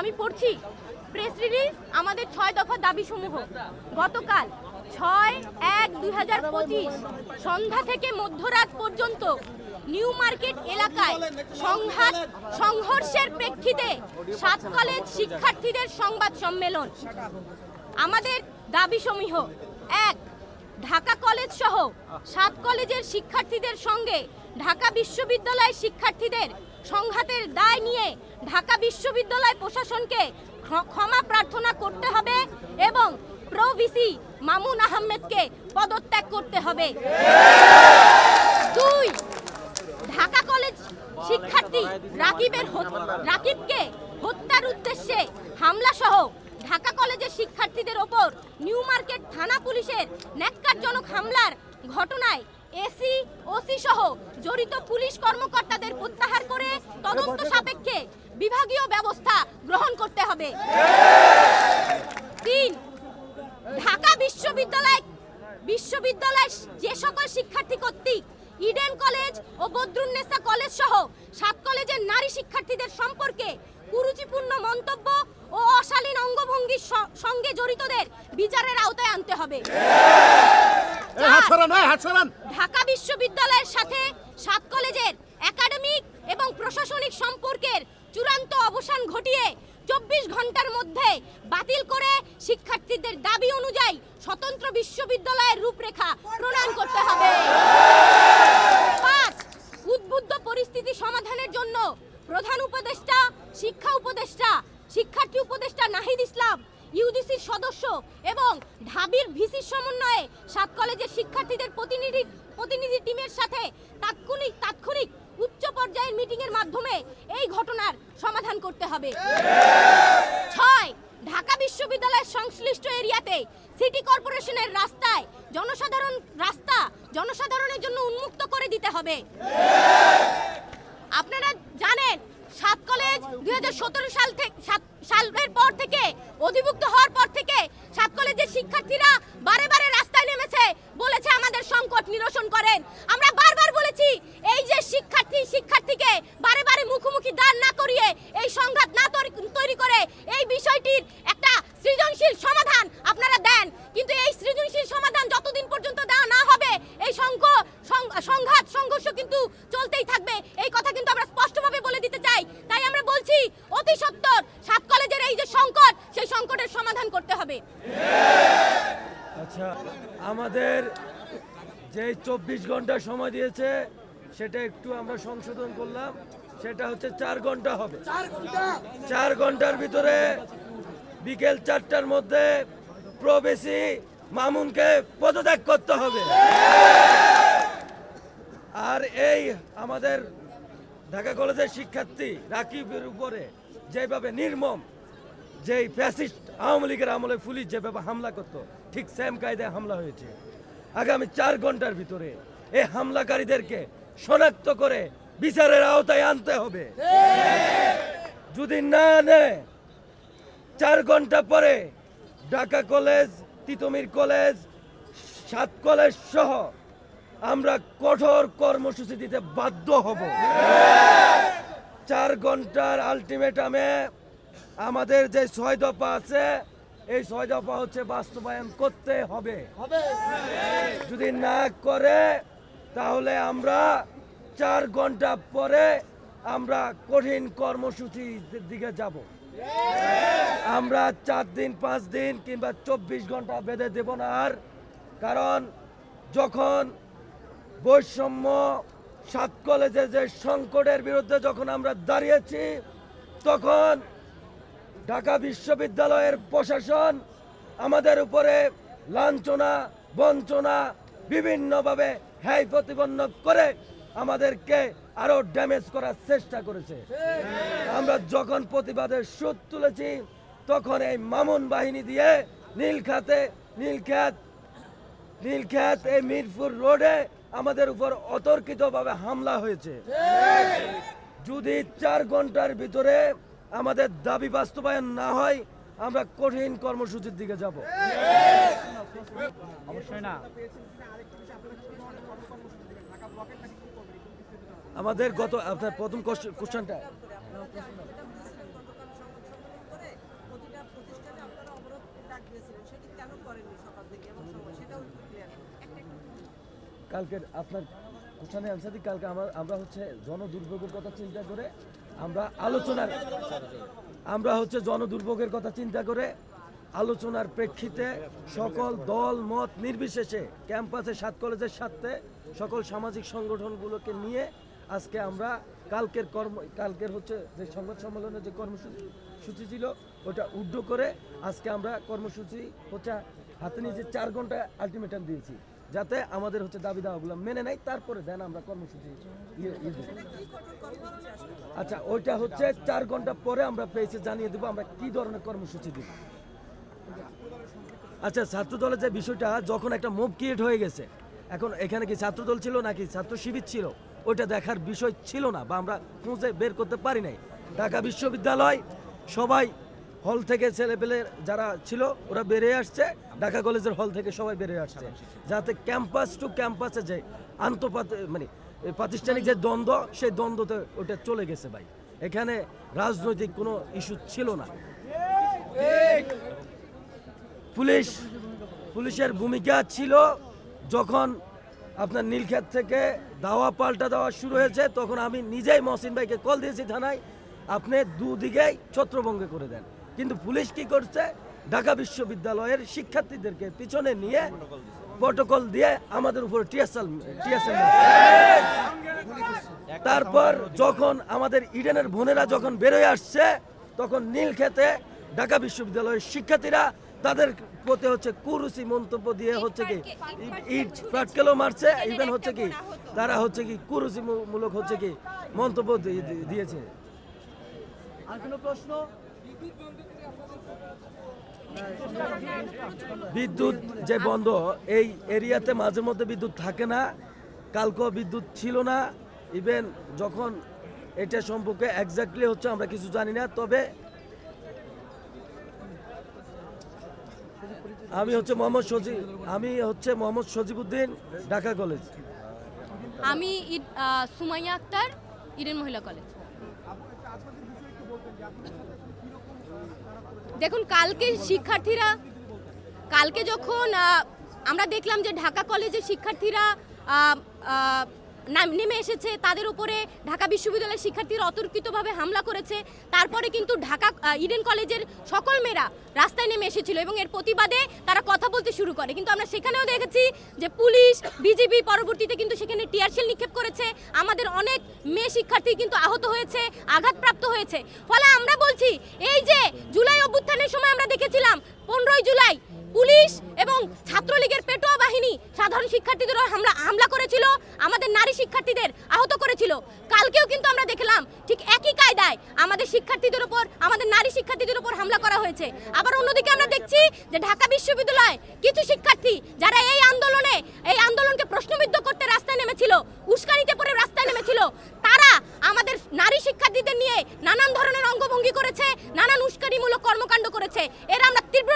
আমি পড়ছি press release আমাদের ছয় দফা দাবি সমূহ গতকাল ছয় এক দুই হাজার পঁচিশ সন্ধ্যা থেকে মধ্যরাত পর্যন্ত নিউ মার্কেট এলাকায় সংঘাত, সংঘর্ষের প্রেক্ষিতে সাত কলেজ শিক্ষার্থীদের সংবাদ সম্মেলন। আমাদের দাবি সমূহ এক, ঢাকা কলেজ সহ সাত কলেজের শিক্ষার্থীদের সঙ্গে ঢাকা বিশ্ববিদ্যালয়ের শিক্ষার্থীদের সংঘাতের দায় নিয়ে ঢাকা বিশ্ববিদ্যালয় প্রশাসনকে ক্ষমা প্রার্থনা করতে হবে এবং প্রো ভিসি মামুন আহমেদকে পদত্যাগ করতে হবে। দুই, ঢাকা কলেজ শিক্ষার্থী রাকিবের রাকিবকে হত্যার উদ্দেশ্যে হামলা সহ ঢাকা কলেজের শিক্ষার্থীদের ওপর নিউ মার্কেট থানা পুলিশের ন্যাক্কারজনক হামলার ঘটনায় এসি, ওসি সহ জড়িত পুলিশ কর্মকর্তাদের প্রত্যাহার করে তদন্ত সাপেক্ষে বিভাগীয় ব্যবস্থা গ্রহণ করতে হবে। তিন, ঢাকা বিশ্ববিদ্যালয় বিশ্ববিদ্যালয়ের যে সকল শিক্ষার্থী কর্তৃক ইডেন কলেজ ও বদরুন্নেসা কলেজ সহ সাত কলেজের নারী শিক্ষার্থীদের সম্পর্কে কুরুচিপূর্ণ মন্তব্য ও অশালীন অঙ্গভঙ্গির সঙ্গে জড়িতদের বিচারের আওতায় আনতে হবে। ঢাকা বিশ্ববিদ্যালয়ের সাথে সাত কলেজের একাডেমিক এবং প্রশাসনিক সম্পর্কের চূড়ান্ত অবসান ঘটিয়ে চব্বিশ ঘণ্টার মধ্যে বাতিল করে শিক্ষার্থীদের দাবি অনুযায়ী স্বতন্ত্র বিশ্ববিদ্যালয়ের রূপরেখা প্রণয়ন করতে হবে। পাঁচ, উদ্বুদ্ধ পরিস্থিতি সমাধানের জন্য প্রধান উপদেষ্টা, শিক্ষা উপদেষ্টা, শিক্ষার্থী উপদেষ্টা নাহিদ ইসলাম, ইউজিসির সদস্য এবং ঢাবির ভিসির সমন্বয়ে সাত কলেজের শিক্ষার্থীদের প্রতিনিধি প্রতিনিধি টিমের সাথে তাৎক্ষণিক তাৎক্ষণিক উচ্চ পর্যায়ের মিটিংয়ের মাধ্যমে এই ঘটনার সমাধান করতে হবে। ছয়, ঢাকা বিশ্ববিদ্যালয়ের সংশ্লিষ্ট এরিয়াতে সিটি কর্পোরেশনের রাস্তায় জনসাধারণ, রাস্তা জনসাধারণের জন্য উন্মুক্ত করে দিতে হবে। আপনারা জানেন, সাত কলেজ দুই হাজার সতেরো সাল থেকে সালের পর থেকে অধিভুক্ত হওয়ার পর থেকে সাত কলেজের শিক্ষার্থীরা বারে বারে নেমেছে বলেছে আমাদের সংকট নিরসন করেন। আমরা বারবার বলেছি, এই যে শিক্ষার্থী, শিক্ষার্থীকে বারে বারে মুখোমুখি দাঁড় না করিয়ে এই সংঘাত না তৈরি- করে এই বিষয়টির একটা সৃজনশীল সমাধান আপনারা দেন। কিন্তু এই সৃজনশীল সমাধান যতদিন পর্যন্ত দেওয়া না হবে, এই সংঘ সংঘাত, সংঘর্ষ কিন্তু চলতেই থাকবে। এই কথা কিন্তু আমরা স্পষ্টভাবে বলে দিতে চাই। তাই আমরা বলছি, অতি সত্বর সাত কলেজের এই যে সংকট, সেই সংকটের সমাধান করতে হবে। আচ্ছা আমাদের যে চব্বিশ ঘণ্টা সময় দিয়েছে সেটা একটু আমরা সংশোধন করলাম। সেটা হচ্ছে চার ঘণ্টা হবে। চার ঘণ্টার ভিতরে বিকেল চারটার মধ্যে প্রবেশী মামুনকে পদত্যাগ করতে হবে। আর এই আমাদের ঢাকা কলেজের শিক্ষার্থী রাকিবের উপরে যেভাবে নির্মম যেই ফ্যাসিস্ট আওয়ামী লীগের আমলে পুলিশ যেভাবে হামলা করত, ঠিক সেম কায়দায় হামলা হয়েছে। আগামী চার ঘণ্টার ভিতরে এই হামলাকারীদেরকে শনাক্ত করে বিচারের আওতায় আনতে হবে। যদি না নেয়, চার ঘণ্টা পরে ঢাকা কলেজ, তিতুমির কলেজ, সাত কলেজ সহ আমরা কঠোর কর্মসূচি দিতে বাধ্য হব। চার ঘণ্টার আলটিমেটামে আমাদের যে ছয় দফা আছে এই ছয় দফা হচ্ছে বাস্তবায়ন করতে হবে। যদি না করে তাহলে আমরা চার ঘণ্টা পরে আমরা কঠিন কর্মসূচির দিকে যাব। আমরা চার দিন পাঁচ দিন কিংবা চব্বিশ ঘণ্টা বেঁধে দেব না আর। কারণ যখন বৈষম্য সাত কলেজে যে সংকটের বিরুদ্ধে যখন আমরা দাঁড়িয়েছি তখন ঢাকা বিশ্ববিদ্যালয়ের প্রশাসন আমাদের উপরে লাঞ্ছনা বঞ্চনা বিভিন্নভাবে হ্যায় প্রতিপন্ন করে আমাদেরকে আরও ড্যামেজ করার চেষ্টা করেছে। আমরা যখন প্রতিবাদের সুদ তুলেছি তখন এই মামুন বাহিনী দিয়ে নীলখাতে নীলখ্যাত নীলখ্যাত এই মিরপুর রোডে আমাদের উপর অতর্কিতভাবে হামলা হয়েছে। যদি চার ঘণ্টার ভিতরে আমাদের দাবি বাস্তবায়ন না হয় আমরা কঠিন কর্মসূচির দিকে যাব। অবশ্যই না। আমাদের গত আপনার প্রথম কোশ্চেনটা। চেয়েছিলেন সেটি কেন করেননি সকাল থেকে এবং সময় সেটাও একটু ক্লিয়ার কালকে আপনার কোশ্চানে অ্যান্সার দিই কালকে আমার আমরা হচ্ছে জনদুর্ভোগের কথা চিন্তা করে আমরা আলোচনার আমরা হচ্ছে জনদুর্ভোগের কথা চিন্তা করে আলোচনার প্রেক্ষিতে সকল দল, মত নির্বিশেষে ক্যাম্পাসে, সাত কলেজের সাথে সকল সামাজিক সংগঠনগুলোকে নিয়ে আজকে আমরা কালকের কর্ম, কালকের হচ্ছে যে সংবাদ সম্মেলনের যে কর্মসূচি সূচি ছিল, ওটা উড্ড করে আজকে আমরা কর্মসূচি হচ্ছে হাতে নিয়ে যে চার ঘণ্টা আলটিমেটাম দিয়েছি। যাতে আমাদের হচ্ছে দাবি দাওয়াগুলো মেনে নেয়, তারপরে দেন আমরা কর্মসূচি ইয়ে ইয়ে। আচ্ছা ওইটা হচ্ছে চার ঘণ্টা পরে আমরা পেয়েছে, জানিয়ে দেবো আমরা কি ধরনের কর্মসূচি দিব। আচ্ছা ছাত্র দলের যে বিষয়টা, যখন একটা মুভ ক্রিয়েট হয়ে গেছে, এখন এখানে কি ছাত্র দল ছিল নাকি ছাত্র শিবির ছিল? ওইটা দেখার বিষয় ছিল না বা আমরা খুঁজে বের করতে পারি নাই। ঢাকা বিশ্ববিদ্যালয় সবাই হল থেকে ছেলেপেলে যারা ছিল, ওরা বেরিয়ে আসছে। ঢাকা কলেজের হল থেকে সবাই বেরিয়ে আসছে। যাতে ক্যাম্পাস টু ক্যাম্পাসে যে আন্তপাত মানে প্রাতিষ্ঠানিক যে দ্বন্দ্ব, সেই দ্বন্দ্বতে ওটা চলে গেছে ভাই। এখানে রাজনৈতিক কোনো ইস্যু ছিল না। পুলিশ, পুলিশের ভূমিকা ছিল যখন আপনার নীলক্ষেত থেকে দাওয়া পাল্টা দেওয়া শুরু হয়েছে, তখন আমি নিজেই মহসিন ভাইকে কল দিয়েছি থানায়, আপনি দুদিকেই ছত্রভঙ্গ করে দেন। কিন্তু পুলিশ কি করছে? ঢাকা বিশ্ববিদ্যালয়ের শিক্ষার্থীদেরকে পিছনে নিয়ে প্রটোকল দিয়ে আমাদের উপর টিএসএল টিএসএল তারপর যখন আমাদের ইডেনের বোনেরা যখন বেরোয় আসছে, তখন নীলক্ষেতে ঢাকা বিশ্ববিদ্যালয়ের শিক্ষার্থীরা তাদের প্রতি হচ্ছে কুরুচি মন্তব্য দিয়ে হচ্ছে কি, ইট পাটকেলও মারছে ইভেন হচ্ছে কি, তারা হচ্ছে কি কুরুচি মূ- মূলক হচ্ছে কি মন্তব্য দিয়ে- দিয়ে- দিয়েছে। আর কোনো প্রশ্ন? বিদ্যুৎ যে বন্ধ, এই এরিয়াতে মাঝে মধ্যে বিদ্যুৎ থাকে না। কালকেও বিদ্যুৎ ছিল না। ইভেন যখন এটা সম্পর্কে এক্স্যাক্টলি হচ্ছে, আমরা কিছু জানি না। তবে আমি হচ্ছে মোহাম্মদ সজি আমি হচ্ছে মোহাম্মদ সজিবুদ্দিন ঢাকা কলেজ। আমি সুমাইয়া আক্তার, ইডেন মহিলা কলেজ। দেখুন কালকে শিক্ষার্থীরা কালকে যখন আমরা দেখলাম যে ঢাকা কলেজের শিক্ষার্থীরা নাম- এসেছে, তাদের উপরে ঢাকা বিশ্ববিদ্যালয়ের শিক্ষার্থীরা অতর্কিতভাবে হামলা করেছে। তারপরে কিন্তু ঢাকা ইডেন কলেজের সকল মেয়েরা রাস্তায় নেমে এসেছিল এবং এর প্রতিবাদে তারা কথা বলতে শুরু করে। কিন্তু আমরা সেখানেও দেখেছি যে পুলিশ বিজেপি পরবর্তীতে কিন্তু সেখানে টিয়ারশেল নিক্ষেপ করেছে। আমাদের অনেক মেয়ে শিক্ষার্থী কিন্তু আহত হয়েছে, আঘাতপ্রাপ্ত হয়েছে। ফলে আমরা বলছি, এই যে জুলাই অভ্যুত্থানের সময় আমরা দেখেছিলাম, পনেরোই জুলাই পুলিশ এবং ছাত্রলীগের পেটোয়া বাহিনী সাধারণ শিক্ষার্থীদের হামলা হামলা করেছিল, আমাদের নারী শিক্ষার্থীদের আহত করেছিল। কালকেও কিন্তু আমরা দেখলাম ঠিক একই কায়দায় আমাদের শিক্ষার্থীদের উপর, আমাদের নারী শিক্ষার্থীদের উপর হামলা করা হয়েছে। আবার অন্যদিকে আমরা দেখছি যে ঢাকা বিশ্ববিদ্যালয় কিছু শিক্ষার্থী যারা এই আন্দোলনে এই আন্দোলনকে প্রশ্নবিদ্ধ করতে রাস্তায় নেমেছিল, উস্কানিতে পড়ে রাস্তায় নেমেছিল, তারা আমাদের নারী শিক্ষার্থীদের নিয়ে নানান ধরনের অঙ্গভঙ্গি করেছে, নানান উস্কানিমূলক কর্মকাণ্ড করেছে। এর আমরা তীব্র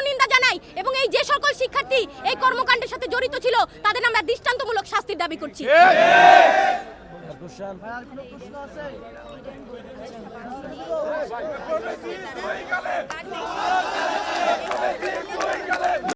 এই যে সকল শিক্ষার্থী এই কর্মকাণ্ডের সাথে জড়িত ছিল, তাদের আমরা দৃষ্টান্তমূলক শাস্তির দাবি করছি।